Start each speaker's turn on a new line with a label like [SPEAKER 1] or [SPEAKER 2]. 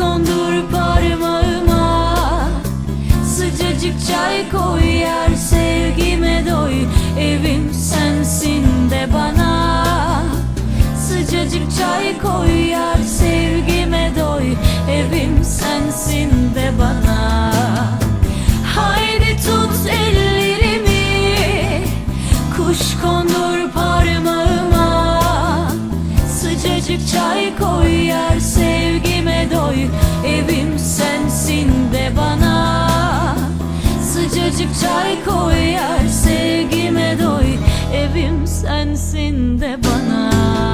[SPEAKER 1] kondur parmağıma. Sıcacık çay koy yer sevgime doy. Evim sensin de bana. Sıcacık çay koy yer sevgime doy. Evim sensin de bana. Haydi tut ellerimi. Kuş kondur parmağıma. Sıcacık çay koy yer sevgime Azıcık çay koy yar sevgime doy. Evim sensin de bana.